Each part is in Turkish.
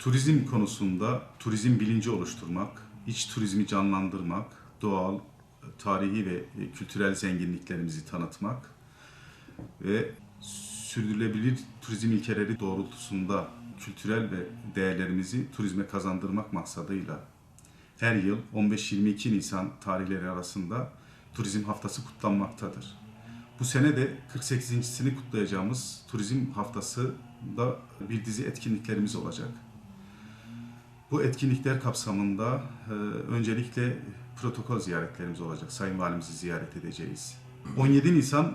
Turizm konusunda turizm bilinci oluşturmak, iç turizmi canlandırmak, doğal, tarihi ve e, kültürel zenginliklerimizi tanıtmak ve sürdürülebilir turizm ilkeleri doğrultusunda kültürel ve değerlerimizi turizme kazandırmak maksadıyla her yıl 15-22 Nisan tarihleri arasında Turizm Haftası kutlanmaktadır. Bu sene de 48.sini kutlayacağımız Turizm Haftası da bir dizi etkinliklerimiz olacak. Bu etkinlikler kapsamında e, öncelikle protokol ziyaretlerimiz olacak. Sayın Valimizi ziyaret edeceğiz. 17 Nisan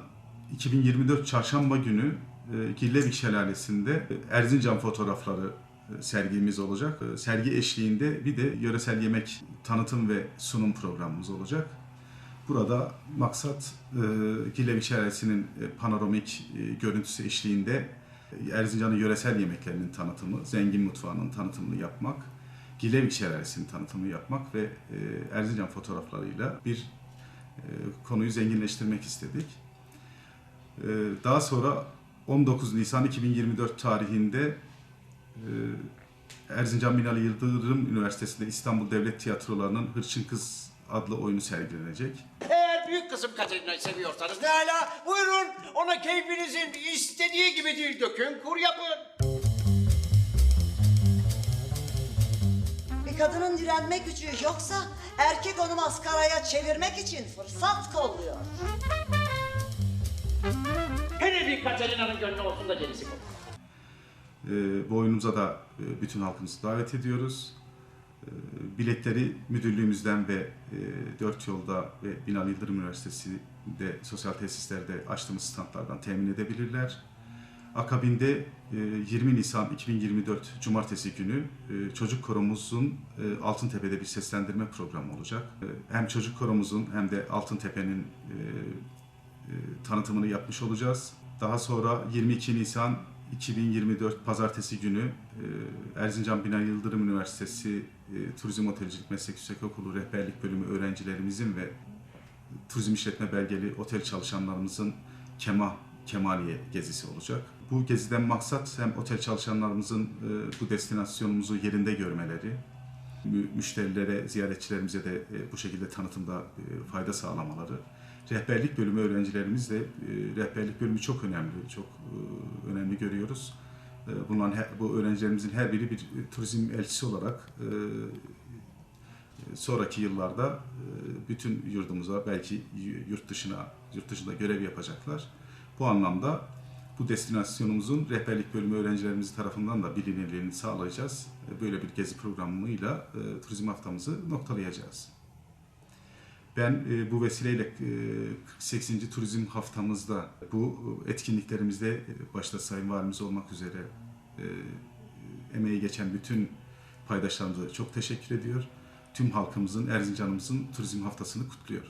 2024 Çarşamba günü e, Gillevik Şelalesi'nde Erzincan fotoğrafları e, sergimiz olacak. E, Sergi eşliğinde bir de yöresel yemek tanıtım ve sunum programımız olacak. Burada maksat e, Gillevik Şelalesi'nin e, panoramik e, görüntüsü eşliğinde Erzincan'ın yöresel yemeklerinin tanıtımı, zengin mutfağının tanıtımını yapmak, Gillevik Şelalesi'nin tanıtımını yapmak ve e, Erzincan fotoğraflarıyla bir e, konuyu zenginleştirmek istedik. E, Daha sonra 19 Nisan 2024 tarihinde e, Erzincan Binali Yıldırım Üniversitesi'nde İstanbul Devlet Tiyatroları'nın Hırçın Kız adlı oyunu sergilenecek. Eğer büyük kızım Katerina'yı seviyorsanız ne hala buyurun ona keyfinizin istediği gibi dil dökün, kur yapın. Kadının direnme gücü yoksa erkek onu maskaraya çevirmek için fırsat kolluyor. Hele bir Katerina'nın gönlü olsun da gerisi konu. E, Bu oyunumuza da e, bütün halkımızı davet ediyoruz. E, Biletleri müdürlüğümüzden ve e, Dört Yolda ve Binali Yıldırım Üniversitesi'nde sosyal tesislerde açtığımız standlardan temin edebilirler. Akabinde e, 20 Nisan 2024 Cumartesi günü e, çocuk koromuzun e, Altıntepe'de bir seslendirme programı olacak. E, Hem çocuk koromuzun hem de Altıntepe'nin e, e, tanıtımını yapmış olacağız. Daha sonra 22 Nisan 2024 Pazartesi günü e, Erzincan Binali Yıldırım Üniversitesi e, Turizm Otelcilik Meslek Yüksekokulu Rehberlik Bölümü öğrencilerimizin ve turizm işletme belgeli otel çalışanlarımızın Kema Kemaliye gezisi olacak. Bu geziden maksat hem otel çalışanlarımızın e, bu destinasyonumuzu yerinde görmeleri, mü- müşterilere, ziyaretçilerimize de e, bu şekilde tanıtımda e, fayda sağlamaları. Rehberlik bölümü öğrencilerimiz de rehberlik bölümü çok önemli, çok önemli görüyoruz. Bunların bu öğrencilerimizin her biri bir turizm elçisi olarak sonraki yıllarda bütün yurdumuza belki yurt dışına yurt dışında görev yapacaklar. Bu anlamda bu destinasyonumuzun rehberlik bölümü öğrencilerimiz tarafından da bilinirliğini sağlayacağız. E, Böyle bir gezi programıyla e, turizm haftamızı noktalayacağız. Ben e, bu vesileyle e, 48. Turizm Haftamızda bu etkinliklerimizde e, başta Sayın Valimiz olmak üzere e, emeği geçen bütün paydaşlarımıza çok teşekkür ediyor. Tüm halkımızın, Erzincan'ımızın turizm haftasını kutluyor.